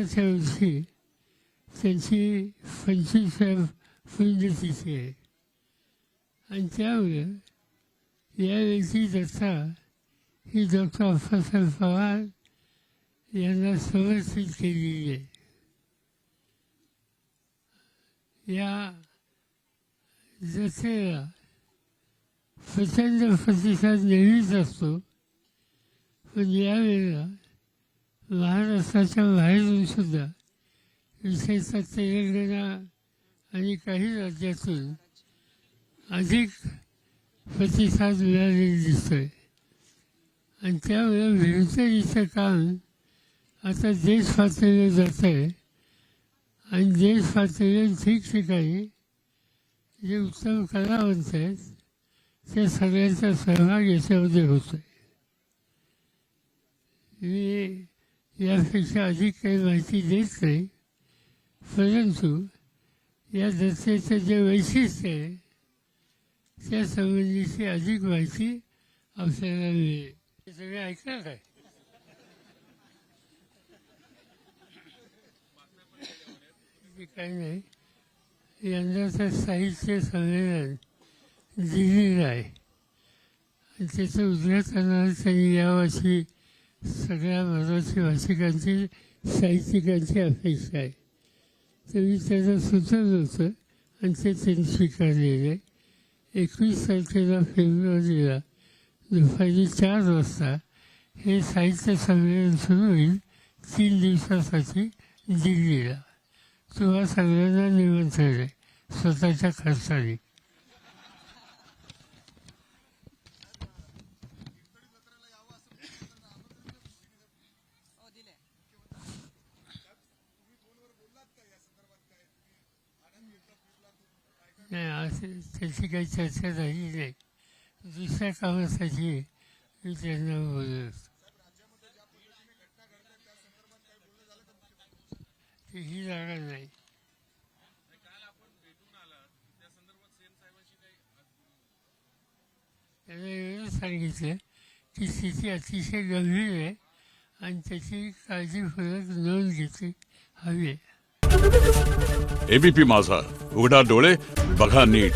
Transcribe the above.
आजच्या वर्षी त्यांची पंचवीस पुण्यतिथी आहे आणि त्यामुळे यावेळी दत्ता ही डॉक्टर अप्पासाहेब पवार यांना समर्पित केलेली आहे. या जत्रेला प्रचंड प्रतिसाद नेहमीच असतो पण यावेळेला महाराष्ट्राच्या बाहेरून सुद्धा विशेषतः तेलंगणा आणि काही राज्यातून अधिक प्रतिसाद मिळालेला दिसतोय. आणि त्यामुळे व्हिडिओचं काम आता देश पातळीवर जात आहे आणि देश पातळीवर ठिकठिकाणी जे उत्तम कलावंत आहेत त्या सगळ्यांचा सहभाग याच्यामध्ये होतो आहे मी यापेक्षा अधिक काही माहिती देत नाही. परंतु या दत्तेचं जे वैशिष्ट्य आहे त्या संबंधीची अधिक माहिती आपल्याला मिळेल. हे सगळे ऐकणार काय काही नाही. यंदाचं साहित्य संमेलन दिल्लीला आहे. आणि त्याचं उद्घाटनाला त्यांनी यावर्षी सगळ्या मराठी भाषिकांची साहित्यिकांची अपेक्षा आहे. तर मी त्याचं सुचत होतं आणि ते त्यांनी स्वीकारलेलं. आहे एकवीस तारखेला फेब्रुवारीला दुपारी चार वाजता हे साहित्य संमेलन सुरू होईल तीन दिवसासाठी दिल्लीला. तुम्हा सगळ्यांना निमंत्रण आहे. स्वतःच्या खर्चाने. नाही असं त्याची काही चर्चा झाली नाही. दुसऱ्या कामासाठी मी त्यांना बोलत ही जागा नाही. त्यांना एवढं सांगितलं की स्थिती अतिशय गंभीर आहे आणि त्याची काळजीपूर्वक नोंद घेतली हवी आहे. एबीपी माझा. उघडा डोळे बघा नीट.